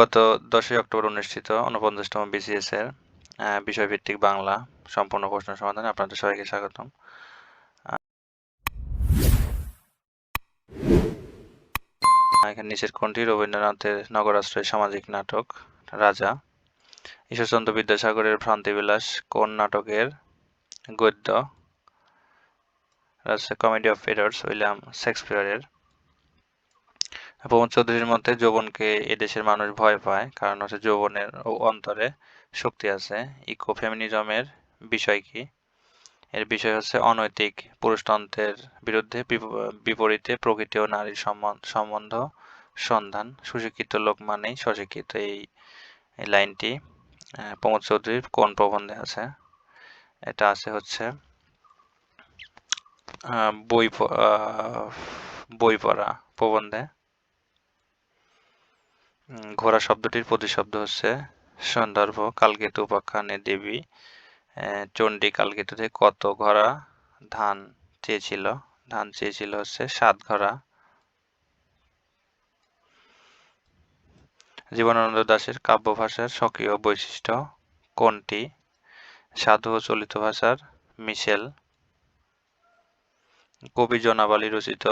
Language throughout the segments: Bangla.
গত দশই অক্টোবর অনুষ্ঠিত উনপঞ্চাশতম বিসিএস এর বিষয়ভিত্তিক বাংলা সম্পূর্ণ প্রশ্ন সমাধানে আপনাদের সবাইকে স্বাগতম। এখানে নিচের কোনটি? রবীন্দ্রনাথের নগরাশ্রয় সামাজিক নাটক, রাজা। ঈশ্বরচন্দ্র বিদ্যাসাগরের ভ্রান্তিবিলাস, কোন নাটকের? গদ্য। কমেডি অফ এরার্স, উইলিয়াম শেক্সপিয়ারের। প্রমোদ চৌধুরীর মতে যৌবনকে এদেশের মানুষ ভয় পায়, কারণ হচ্ছে যৌবনের অন্তরে শক্তি আছে। ইকো ফেমিনিজমের বিষয় কি? এর বিষয় হচ্ছে অনৈতিক পুরুষতন্ত্রের বিরুদ্ধে বিপরীতে প্রকৃতি ও নারীর সম্বন- সম্বন্ধ সন্ধান। সুশিক্ষিত লোক মানেই সশিক্ষিত এই লাইনটি। প্রমোদ চৌধুরীর কোন প্রবন্ধে আছে? এটা আছে হচ্ছে বই বই পড়া প্রবন্ধে। ঘোড়া শব্দটির প্রতিশব্দ হচ্ছে সন্দর্ভ, কালকেতু উপাখ্যানে দেবী চণ্ডী কালকেতুতে কত ঘোড়া ধান চেয়েছিল? ধান চেয়েছিল হচ্ছে সাত ঘোড়া। জীবনানন্দ দাশের কাব্য ভাষার স্বকীয় বৈশিষ্ট্য কোনটি? সাধু ও চলিত ভাষার মিশেল। কবি জনাবালি রচিত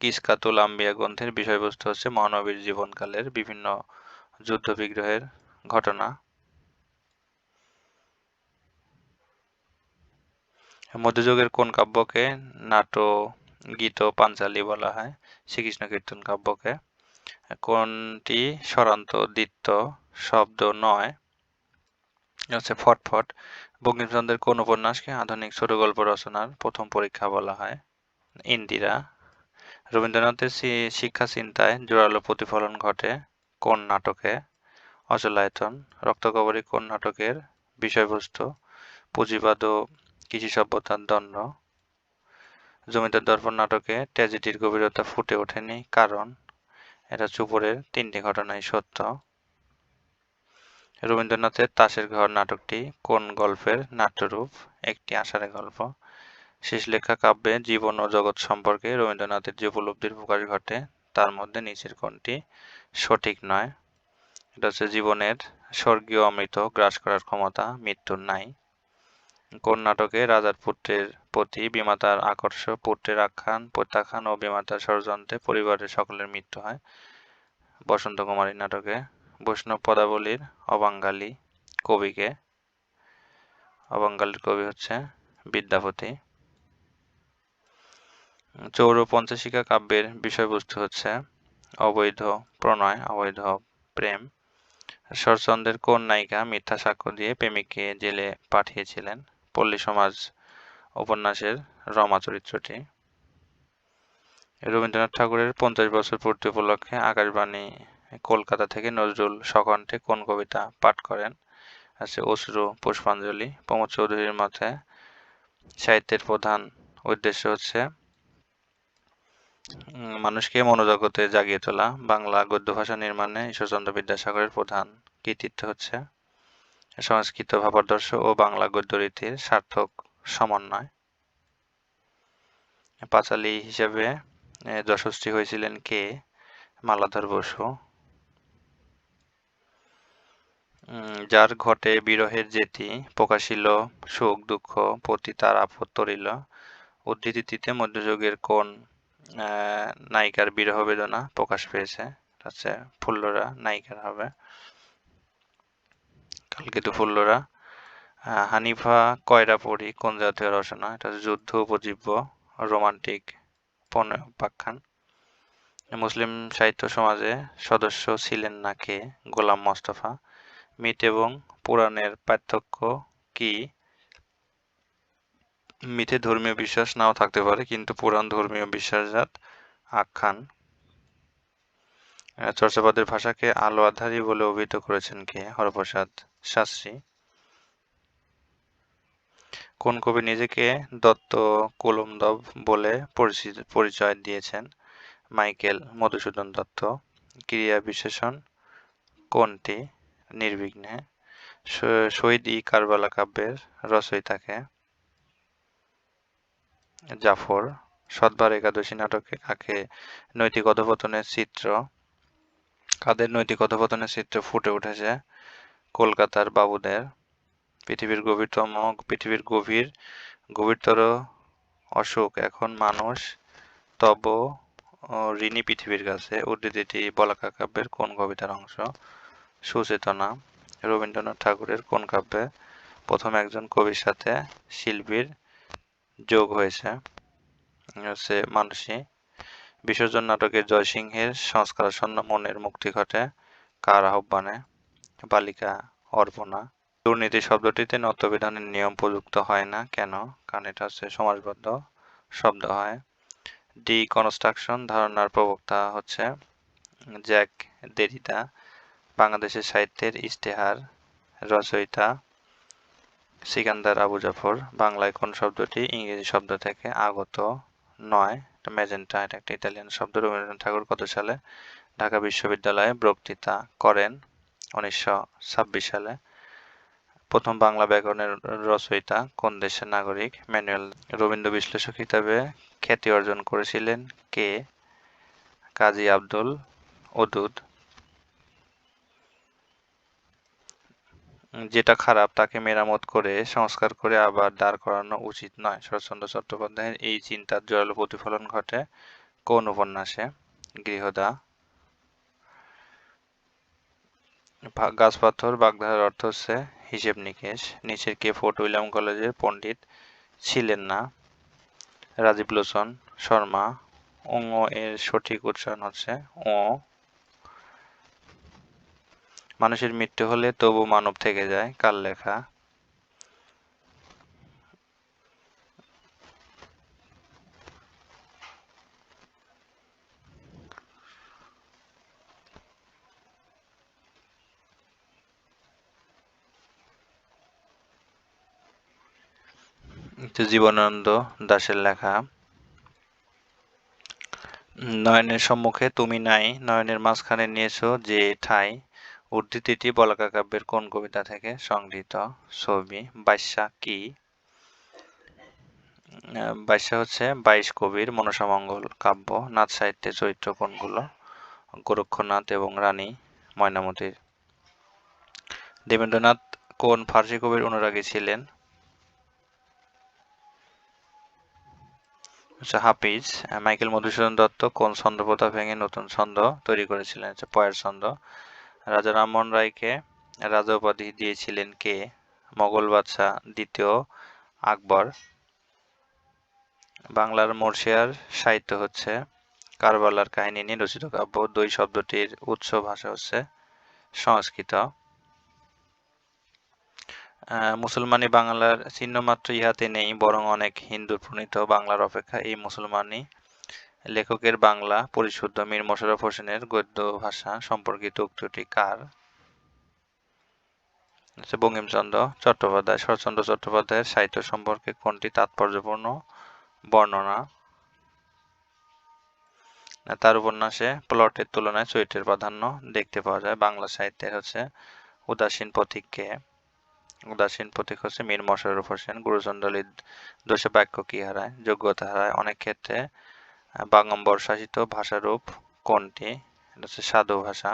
কিসকাতুল আম্বিয়া গ্রন্থের বিষয়বস্তু হচ্ছে মহানবীর জীবনকালের বিভিন্ন যুদ্ধ বিগ্রহের ঘটনা। মধ্যযুগের কোন কাব্যকে নাটো গীত, পাঞ্চালী বলা হয়? শ্রীকৃষ্ণ কীর্তন কাব্যকে। কোনটি স্বরান্ত, দ্বিত্ব, শব্দ, নয়? হচ্ছে ফটফট। বঙ্কিমচন্দ্রের কোন উপন্যাসকে আধুনিক ছোট গল্প রচনার প্রথম পরীক্ষা বলা হয়? ইন্দিরা রবীন্দ্রনাথের শিক্ষা চিন্তায় জোরালো প্রতিফলন ঘটে কোন নাটকে? অচলায়তন, রক্তকবরী কোন নাটকের বিষয়বস্তু? পুঁজিবাদ ও কৃষি সভ্যতার দণ্ড? জমিদার দর্পণ নাটকে ট্র্যাজেডির গভীরতা ফুটে ওঠেনি কারণ এটা চুপড়ের তিনটি ঘটনাই সত্য। রবীন্দ্রনাথের তাসের ঘর নাটকটি কোন গল্পের নাট্যরূপ? একটি আষাঢ়ে গল্প। শেষলেখা কাব্যে জীবন ও জগৎ সম্পর্কে রবীন্দ্রনাথের যে উপলব্ধির প্রকাশ ঘটে, তার মধ্যে নিচের কোনটি সঠিক নয়? এটা হচ্ছে জীবনের স্বর্গীয় অমৃত গ্রাস করার ক্ষমতা, মৃত্যুর নাই। কোন নাটকে রাজার পুত্রের প্রতি বিমাতার আকর্ষ, পুত্রের আখ্যান, প্রত্যাখ্যান ও বিমাতার ষড়যন্ত্রে পরিবারের সকলের মৃত্যু হয়? বসন্ত কুমারী নাটকে বৈষ্ণব পদাবলীর অবাঙ্গালী কবিকে। অবাঙ্গালীর কবি হচ্ছে বিদ্যাপতি। চৌর পঞ্চশিকা কাব্যের বিষয়বস্তু হচ্ছে অবৈধ প্রণয়, অবৈধ প্রেম। শরৎচন্দ্রের কোন নায়িকা মিথ্যা সাক্ষ্য দিয়ে প্রেমিককে জেলে পাঠিয়েছিলেন পল্লী সমাজ উপন্যাসের রমা চরিত্রটি। রবীন্দ্রনাথ ঠাকুরের পঞ্চাশ বছর পূর্তি উপলক্ষে আকাশবাণী কলকাতা থেকে নজরুল সকণ্ঠে কোন কবিতা পাঠ করেন? আছে অশ্রু, পুষ্পাঞ্জলি, প্রমোদ চৌধুরীর মতে সাহিত্যের প্রধান উদ্দেশ্য হচ্ছে মানুষকে মনোজগতে জাগিয়ে তোলা বাংলা গদ্য ভাষা নির্মাণে ঈশ্বরচন্দ্র বিদ্যাসাগরের প্রধান কৃতিত্ব হচ্ছে সংস্কৃত ভাবাদর্শ ও বাংলা গদ্য রীতির সার্থক সমন্বয়। পাঁচালী হিসেবে যশস্বী হয়েছিলেন কে? মালাধর বসু। যার ঘটে বিরহের জেতি প্রকাশিল সুখ দুঃখ, পতি তার আপদ তরিল উদ্ধৃতিতে মধ্যযুগের কোন নায়িকার বিরহ বেদনা প্রকাশ পেয়েছে। হচ্ছে ফুল্লরা নায়িকার হবে। কালকেতু ফুল্লরা। হানিফা কয়রাপড়ি, কোন জাতীয় রচনা? এটা যুদ্ধ উপজীব্য, রোমান্টিক উপাখ্যান মুসলিম সাহিত্য সমাজে সদস্য ছিলেন না কে? গোলাম মোস্তফা। মিথ এবং পুরাণের পার্থক্য কি? মিথে ধর্মীয় বিশ্বাস নাও থাকতে পারে কিন্তু পুরাণ ধর্মীয় বিশ্বাসজাত আখ্যান। আহ, চর্যাপদের ভাষাকে আলো আধারী বলে অভিহিত করেছেন কে? হরপ্রসাদ শাস্ত্রী। কোন কবি নিজেকে দত্ত কুলমদব বলে পরিচয় দিয়েছেন? মাইকেল মধুসূদন দত্ত। ক্রিয়া বিশেষণ কোনটি? নির্বিঘ্নে। শহীদ ই কারবালা কাব্যের রচয়িতাকে। জাফর সৎবার একাদশী নাটকে কাকে নৈতিক অধপতনের চিত্র। কাদের নৈতিক অধপতনের চিত্র ফুটে উঠেছে? কলকাতার বাবুদের। পৃথিবীর গভীরতম, পৃথিবীর গভীর, গভীরতর অসুখ এখন মানুষ তব ঋণী পৃথিবীর কাছে। উদ্ধৃতিটি বলাকা কাব্যের কোন কবিতার অংশ? সুচেতনা, রবীন্দ্রনাথ ঠাকুরের কোন কাব্যে? প্রথম একজন কবির সাথে শিল্পীর যোগ হয়েছে। হচ্ছে মানসী। বিসর্জন নাটকের জয়সিংহের সংস্কারাসন্ন মনের মুক্তি ঘটে কার আহ্বানে? বালিকা অর্পণা। দুর্নীতি শব্দটিতে নত্যবিধানের নিয়ম প্রযুক্ত হয় না কেন? কারণ এটা হচ্ছে সমাজবদ্ধ শব্দ হয়। ডি কনস্ট্রাকশন ধারণার প্রবক্তা হচ্ছে জ্যাক দেরিতা, বাংলাদেশের সাহিত্যের ইশতেহার রচয়িতা। সিকান্দার আবু জাফর, বাংলায় কোন শব্দটি ইংরেজি শব্দ থেকে আগত নয়? ম্যাজেন্টা এটা একটা ইতালিয়ান শব্দ। রবীন্দ্রনাথ ঠাকুর কত সালে ঢাকা বিশ্ববিদ্যালয়ে বক্তৃতা করেন? উনিশশো ছাব্বিশ সালে। প্রথম বাংলা ব্যাকরণের রচয়িতা কোন দেশের নাগরিক? ম্যানুয়েল রবীন্দ্র বিশ্লেষক হিসাবে খ্যাতি অর্জন করেছিলেন কে? কাজী আব্দুল ওদুদ যেটা খারাপ তাকে মেরামত করে, সংস্কার করে আবার দাঁড় করানো উচিত নয়। শরৎচন্দ্র চট্টোপাধ্যায়ের এই চিন্তার জয়ালো প্রতিফলন ঘটে কোন উপন্যাসে? গৃহদা। গাছপাথর বাগধারার অর্থ হচ্ছে হিসেব নিকেশ। নিচের কে ফোর্ট উইলিয়াম কলেজের পণ্ডিত ছিলেন না। রাজীব লোচন, শর্মা। ওঙ এর সঠিক উচ্চারণ হচ্ছে ও মানুষের মৃত্যু হলে তবু মানব থেকে যায়, কার লেখা? জীবনানন্দ দাশের লেখা। নয়নের সম্মুখে তুমি নাই, নয়নের মাঝখানে নিয়েছো যে ঠাই। উদ্ধৃতিটি বলাকা কাব্যের কোন কবিতা থেকে সংগৃহীত? ছবি বাইশা কি? বাইশা হচ্ছে বাইশ কবির মনসামঙ্গল কাব্য। নাথ সাহিত্যের চরিত্র কোনগুলো? গোরক্ষনাথ এবং রানী ময়নামতির। দেবেন্দ্রনাথ কোন ফার্সি কবির অনুরাগী ছিলেন? হাফিজ। মাইকেল মধুসূদন দত্ত কোন ছন্দপ্রথা ভেঙে নতুন ছন্দ তৈরি করেছিলেন? হচ্ছে পয়ের ছন্দ। রাজা রামমোহন রায়কে রাজা উপাধি দিয়েছিলেন কে? মোগল বাদশাহ দ্বিতীয় আকবর। বাংলার মর্শিয়ার সাহিত্য হচ্ছে কারবালার কাহিনী নিয়ে রচিত কাব্য। দুই শব্দটির উৎস ভাষা হচ্ছে সংস্কৃত। মুসলমানি বাংলার চিহ্নমাত্র ইহাতে নেই, বরং অনেক হিন্দুর প্রণীত বাংলার অপেক্ষা এই মুসলমানি লেখকের বাংলা পরিশুদ্ধ মীর মোশাররফ হোসেনের গদ্য ভাষা সম্পর্কিত উক্তিটি কার? বঙ্কিমচন্দ্র চট্টোপাধ্যায়। শরৎচন্দ্র চট্টোপাধ্যায়ের সাহিত্য সম্পর্কে কোনটি তাৎপর্যপূর্ণ? বর্ণনা। তার উপন্যাসে প্লটের তুলনায় চরিত্রের প্রাধান্য দেখতে পাওয়া যায়। বাংলা সাহিত্যের হচ্ছে উদাসীন পথিককে। উদাসীন প্রতীক হচ্ছে মীর মশারফ হোসেন। গুরুচন্ডলীর দোষে বাক্য কি হারায়? যোগ্যতা হারায়। অনেক ক্ষেত্রে বাঙ্গম্বর শাসিত ভাষারূপ কোনটি? এটা হচ্ছে সাধু ভাষা।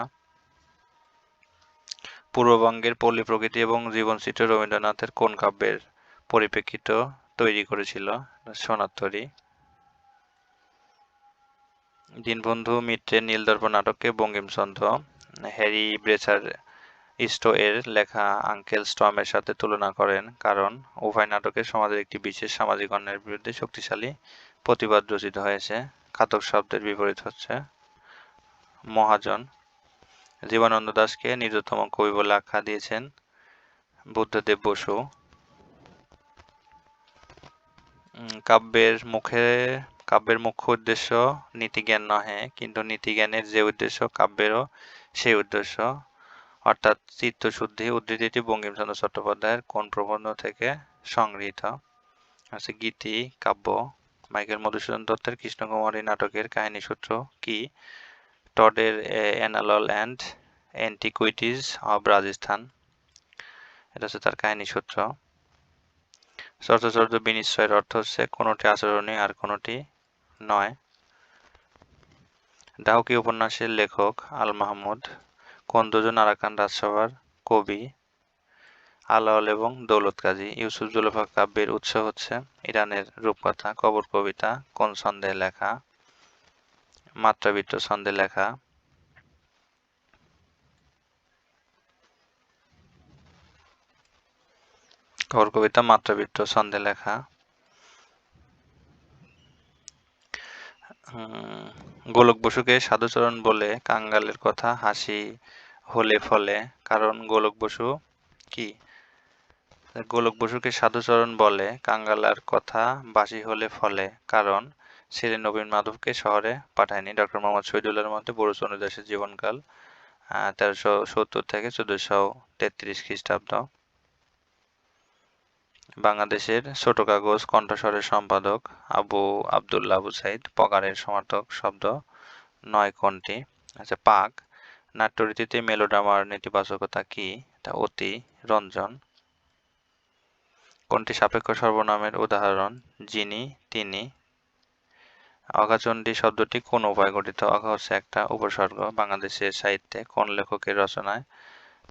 পূর্ববঙ্গের পল্লী প্রকৃতি এবং জীবনচিত্র রবীন্দ্রনাথের কোন কাব্যের পরিপ্রেক্ষিত তৈরি করেছিল? সোনাত্তরী। দীনবন্ধু মিত্রের নীলদর্প নাটককে বঙ্কিমচন্দ্র হ্যারি ব্রেচার ইস্টো এর লেখা আঙ্কেল স্টমের সাথে তুলনা করেন, কারণ উভয় নাটকে সমাজের একটি বিশেষ সামাজিক অন্যায়ের বিরুদ্ধে শক্তিশালী প্রতিবাদ রচিত হয়েছে। খাতক শব্দের বিপরীত হচ্ছে মহাজন। জীবনানন্দ দাসকে নির্যতম কবি বলে আখ্যা দিয়েছেন বুদ্ধদেব বসু। কাব্যের মুখে, কাব্যের মুখ্য উদ্দেশ্য নীতিজ্ঞান নহে, কিন্তু নীতিজ্ঞানের যে উদ্দেশ্য, কাব্যেরও সেই উদ্দেশ্য। অর্থাৎ চিত্তশুদ্ধি উদ্ধৃতিটি বঙ্কিমচন্দ্র চট্টোপাধ্যায়ের কোন প্রবন্ধ থেকে সংগৃহীত? আছে গীতি, কাব্য। মাইকেল মধুসূদন দত্তের কৃষ্ণকুমারী নাটকের কাহিনী সূত্র কি? টডের annals and antiquities of Rajasthan. এটা হচ্ছে তার কাহিনী সূত্র। চর্চাচর্য বিনিশ্চয়ের অর্থ হচ্ছে কোনোটি আচরণীয় আর কোনোটি নয়। ডাউকি উপন্যাসের লেখক আল মাহমুদ, কোন দুজন আরাকান রাজসভার কবি আলাওল এবং দৌলত কাজী ইউসুফ জুলফা কাব্যের উৎস হচ্ছে ইরানের রূপকথা, কবর কবিতা, কোন ছন্দে লেখা, মাত্রাবৃত্ত ছন্দে লেখা। কবর কবিতা, মাত্রাবৃত্ত ছন্দে লেখা। গোলক বসুকে সাধুচরণ বলে কাঙ্গালের কথা, হাসি হলে ফলে। কারণ গোলক বসু কি? গোলক বসুকে সাধুচরণ বলে কাঙ্গালার কথা বাসি হলে ফলে, কারণ ছেলে নবীন মাধবকে শহরে পাঠায়নি। ডক্টর মোহাম্মদ শহীদুল্লাহর মধ্যে বড় চন্দ্রদাসের জীবনকাল তেরোশো সত্তর থেকে চোদ্দশো তেত্রিশ খ্রিস্টাব্দ। বাংলাদেশের ছোট কাগজ কণ্ঠস্বরের সম্পাদক আবু আবদুল্লাহ আবু সাইদ, পগারের সমর্থক শব্দ নয় কোনটি? আচ্ছা পাক, নাট্যরীতিতে মেলোড্রামার নেতিবাচকতা কি? তা অতি রঞ্জন। কোনটি সাপেক্ষ সর্বনামের উদাহরণ? যিনি তিনি অগাচণ্ডী শব্দটি কোন উপায় গঠিত? অগা হচ্ছে একটা উপসর্গ বাংলাদেশের সাহিত্যে। কোন লেখকের রচনায়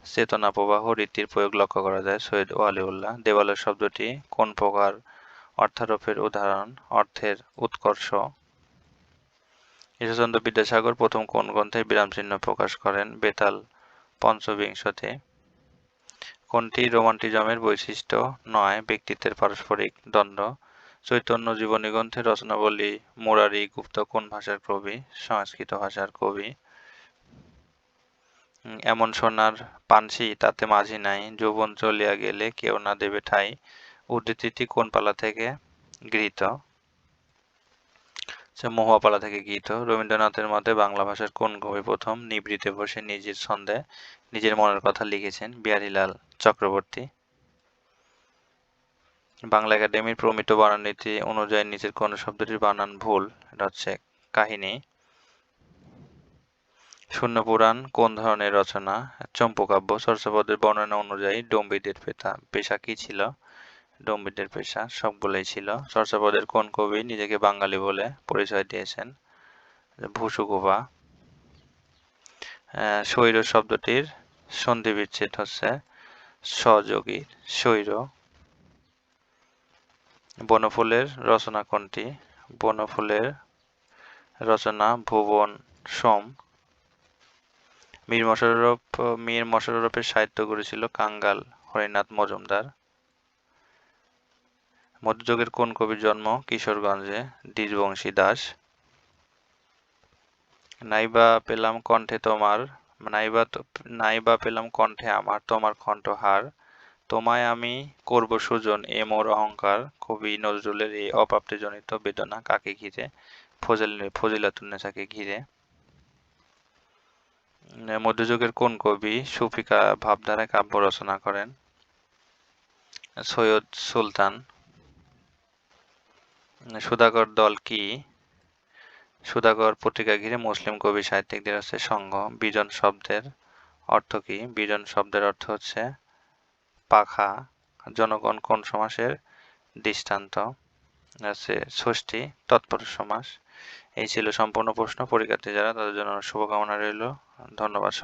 চেতনা প্রবাহ রীতির প্রয়োগ লক্ষ্য করা যায়? সৈয়দ ওয়ালিউল্লাহ। দেওয়ালের শব্দটি কোন প্রকার অর্থারোপের উদাহরণ? অর্থের উৎকর্ষ। ঈশ্বরচন্দ্র বিদ্যাসাগর প্রথম কোন গ্রন্থে বিরামচিহ্ন প্রকাশ করেন? বেতাল পঞ্চবিংশতে। কোনটি রোমান্টিজমের বৈশিষ্ট্য? নয়, ব্যক্তিত্বের পারস্পরিক দ্বন্দ্ব। চৈতন্য জীবনী গ্রন্থের রচনাবলী, মুরারি গুপ্ত কোন ভাষার কবি? সংস্কৃত ভাষার কবি। এমন সোনার পানসি তাতে মাঝি নাই। যৌবন চলিয়া গেলে কেউ না দেবে ঠাই। উদ্ধৃতিটি কোন পালা থেকে গৃহীত? মহুয়াপালা থেকে গীত রবীন্দ্রনাথের মতে বাংলা ভাষার কোন কবি প্রথম নিবৃতে বসে নিজের ছন্দে নিজের মনের কথা লিখেছেন বিহারীলাল চক্রবর্তী? বাংলা একাডেমির প্রমিত বানান নীতি অনুযায়ী নিচের কোন শব্দটির বানান ভুল? এটা হচ্ছে কাহিনী। শূন্য পুরাণ, কোন ধরনের রচনা? চম্পকাব্য চর্চাপদের বর্ণনা অনুযায়ী ডম্বিদের পেতা, পেশা কি ছিল? ডম্বিদের পেশা, সবগুলোই ছিল। চর্চাপদের কোন কবি নিজেকে বাঙালি বলে পরিচয় দিয়েছেন? ভূসুকুপা স্বৈর শব্দটির সন্ধি বিচ্ছেদ হচ্ছে সহযোগী স্বৈর। বনফুলের রচনা কোনটি? বনফুলের রচনা ভুবন সোম। মীর মশাররফ মীর মশাররফের সাহিত্য করেছিল কাঙ্গাল হরিনাথ মজুমদার। মধ্যযুগের কোন কবির জন্ম? কিশোরগঞ্জে। দ্বিজবংশী দাস। নাইবা পেলাম কণ্ঠে তোমার, নাইবা নাইবা পেলাম কণ্ঠে আমার, তোমার কণ্ঠহার তোমায় আমি করব সুজন, এ মোর অহংকার। কবি নজরুলের এই অপ্রাপ্তিজনিত বেদনা কাকে ঘিরে? ফজল ফজিলাতুন্নেসাকে ঘিরে। মধ্যযুগের কোন কবি? সুফিকা ভাবধারায় কাব্য রচনা করেন। সৈয়দ সুলতান। সুধাকর দল কি? সুধাকর পত্রিকা ঘিরে মুসলিম কবি সাহিত্যিকদের হচ্ছে সংঘ বিজন শব্দের অর্থ কি? বিজন শব্দের অর্থ হচ্ছে পাখা। জনগণ কোন সমাসের দৃষ্টান্ত? আছে ষষ্ঠী, তৎপর সমাস। এই ছিল সম্পূর্ণ প্রশ্ন। পরীক্ষার্থী যারা, তাদের জন্য শুভকামনা রইল। ধন্যবাদ